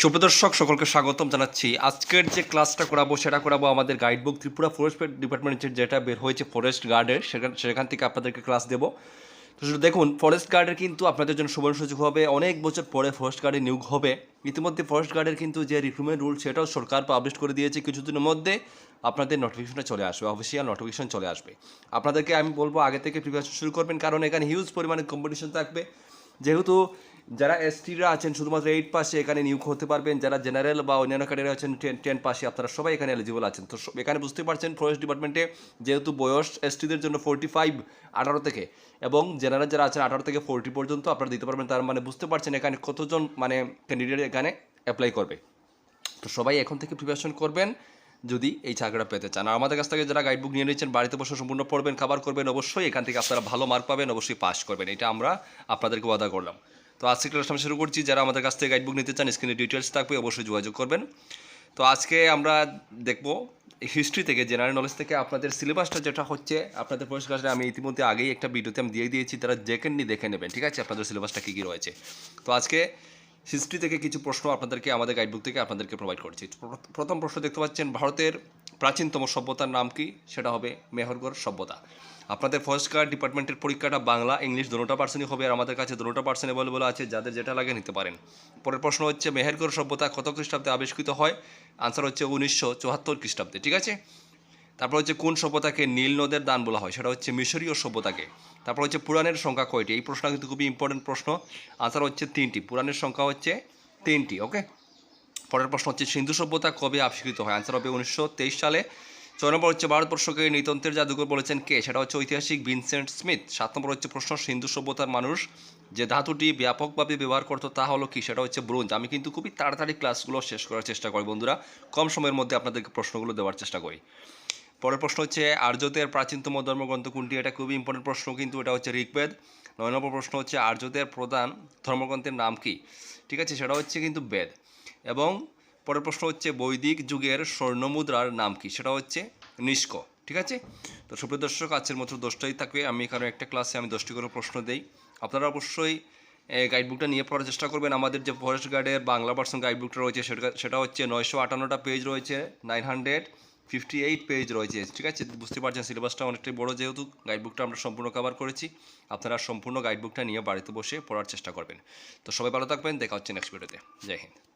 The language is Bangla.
সুপ্রদর্শক সকলকে স্বাগতম জানাচ্ছি। আজকের যে ক্লাসটা করাবো, সেটা করাবো আমাদের গাইডবুক ত্রিপুরা ফরেস্ট ডিপার্টমেন্টের যেটা বের হয়েছে ফরেস্ট গার্ডের সেখান সেখান থেকে আপনাদেরকে ক্লাস দেবো। তো দেখুন ফরেস্ট গার্ডের কিন্তু আপনাদের জন্য সুবর্ণ সুযোগ হবে। অনেক বছর পরে ফরেস্ট গার্ডে নিয়োগ হবে। ইতিমধ্যে ফরেস্ট গার্ডের কিন্তু যে রিক্রুটমেন্ট রুল সেটাও সরকার পাবলিশ করে দিয়েছে। কিছুদিনের মধ্যে আপনাদের নোটিফিকেশনটা চলে আসবে অফিসিয়াল নোটিফিকেশন চলে আসবে। আপনাদেরকে আমি বলব, আগে থেকে প্রিপারেশন শুরু করবেন, কারণ এখানে হিউজ পরিমাণে কম্পিটিশন থাকবে। যেহেতু যারা এসটিরা আছেন, শুধুমাত্র এইট পাশে এখানে নিয়োগ হতে পারবেন। যারা জেনারেল বা অন্যান্য ক্যাডারে আছেন টেন টেন পাশে আপনারা সবাই এখানে এলিজিবল আছেন। তো এখানে বুঝতে পারছেন ফরেস্ট ডিপার্টমেন্টে যেহেতু বয়স এসটিদের জন্য ফোর্টি ফাইভ আঠারো থেকে, এবং জেনারেল যারা আছেন, আঠারো থেকে ফোর্টি পর্যন্ত আপনারা দিতে পারবেন। তার মানে বুঝতে পারছেন এখানে কতজন মানে ক্যান্ডিডেট এখানে অ্যাপ্লাই করবে। তো সবাই এখন থেকে প্রিপারেশন করবেন যদি এই চাকরিটা পেতে চান। আর আমাদের কাছ থেকে যারা গাইডবুক নিয়ে নিয়েছেন, বাড়িতে বসে সম্পূর্ণ পড়বেন, খাবার করবেন, অবশ্যই এখান থেকে আপনারা ভালো মার্ক পাবেন, অবশ্যই পাস করবেন। এটা আমরা আপনাদেরকে ওয়াদা করলাম। তো আজকে ক্লাস আমি শুরু করছি। যারা আমাদের কাছ থেকে গাইডবুক নিতে চান স্ক্রিনে ডিটেলস থাকবে, অবশ্যই যোগাযোগ করবেন। তো আজকে আমরা দেখব হিস্ট্রি থেকে জেনারেল নলেজ থেকে আপনাদের সিলেবাসটা যেটা হচ্ছে, আপনাদের পরিষ্কার আমি ইতিমধ্যে আগেই একটা ভিডিওতে আমি দিয়ে দিয়েছি, তারা দেখেন নি দেখে নেবেন, ঠিক আছে? আপনাদের সিলেবাসটা কী কী রয়েছে। তো আজকে হিস্ট্রি থেকে কিছু প্রশ্ন আপনাদেরকে, আমাদের গাইডবুক থেকে আপনাদেরকে প্রোভাইড করছি। প্র- প্রথম প্রশ্ন দেখতে পাচ্ছেন, ভারতের প্রাচীনতম সভ্যতার নাম কি? সেটা হবে মেহরগড় সভ্যতা। আপনাদের ফরেস্ট গার্ড ডিপার্টমেন্টের পরীক্ষাটা বাংলা, ইংলিশ দুটোটা পার্সেন্টই হবে আর আমাদের কাছে দুটোটা পার্সেন্ট অ্যাভেলেবল আছে, যাদের যেটা লাগে নিতে পারেন। পরের প্রশ্ন হচ্ছে, মেহেরগড় সভ্যতা কত খ্রিস্টাব্দে আবিষ্কৃত হয়? আনসার হচ্ছে উনিশশো চুয়াত্তর খ্রিস্টাব্দে, ঠিক আছে? তারপর হচ্ছে, কোন সভ্যতাকে নীল নদের দান বলা হয়? সেটা হচ্ছে মিশরীয় সভ্যতাকে। তারপর হচ্ছে, পুরাণের সংখ্যা কয়টি? এই প্রশ্ন কিন্তু খুবই ইম্পর্টেন্ট প্রশ্ন। আনসার হচ্ছে তিনটি। পুরাণের সংখ্যা হচ্ছে তিনটি ওকে পরের প্রশ্ন হচ্ছে, সিন্ধু সভ্যতা কবে আবিষ্কৃত হয়? আনসার হবে উনিশশো তেইশ সালে। ছয় নম্বর হচ্ছে, ভারতবর্ষকে নৃতন্ত্রের জাদুঘর বলেছেন কে? সেটা হচ্ছে ঐতিহাসিক ভিনসেন্ট স্মিথ। সাত নম্বর হচ্ছে প্রশ্ন, সিন্ধু সভ্যতার মানুষ যে ধাতুটি ব্যাপকভাবে ব্যবহার করতো, তা হলো কি? সেটা হচ্ছে ব্রোঞ্জ। আমি কিন্তু খুবই তাড়াতাড়ি ক্লাসগুলো শেষ করার চেষ্টা করি, বন্ধুরা। কম সময়ের মধ্যে আপনাদেরকে প্রশ্নগুলো দেওয়ার চেষ্টা করি। পরের প্রশ্ন হচ্ছে, আর্যদের প্রাচীনতম ধর্মগ্রন্থ কোনটি? এটা খুবই ইম্পর্টেন্ট প্রশ্ন, কিন্তু এটা হচ্ছে ঋগ্বেদ। নয় নম্বর প্রশ্ন হচ্ছে, আর্যদের প্রধান ধর্মগ্রন্থের নাম কি? ঠিক আছে, সেটা হচ্ছে কিন্তু বেদ। এবং পরের প্রশ্ন হচ্ছে বৈদিক যুগের স্বর্ণমুদ্রার নাম কি? সেটা হচ্ছে নিষ্ক। ঠিক আছে? তো সুপ্রিয় দর্শক, আজকের মতো দশটাই থাকবে। আমি এখানে একটা ক্লাসে আমি দশটি করে প্রশ্ন দেই। আপনারা অবশ্যই গাইডবুকটা নিয়ে পড়ার চেষ্টা করবেন। আমাদের যে ফরেস্ট গার্ডের বাংলা ভার্সন গাইডবুকটা রয়েছে, সেটা সেটা হচ্ছে নয়শো আটান্নটা পেজ রয়েছে nine hundred fifty eight page রয়েছে। ঠিক আছে? বুঝতে পারছেন সিলেবাসটা অনেকটাই বড় যেহেতু। গাইডবুকটা আমরা সম্পূর্ণ কভার করেছি। আপনারা সম্পূর্ণ গাইডবুকটা নিয়ে বাড়িতে বসে পড়ার চেষ্টা করবেন। তো সবাই ভালো থাকবেন। দেখা হচ্ছে নেক্সট ভিডিওতে জয় হিন্দ।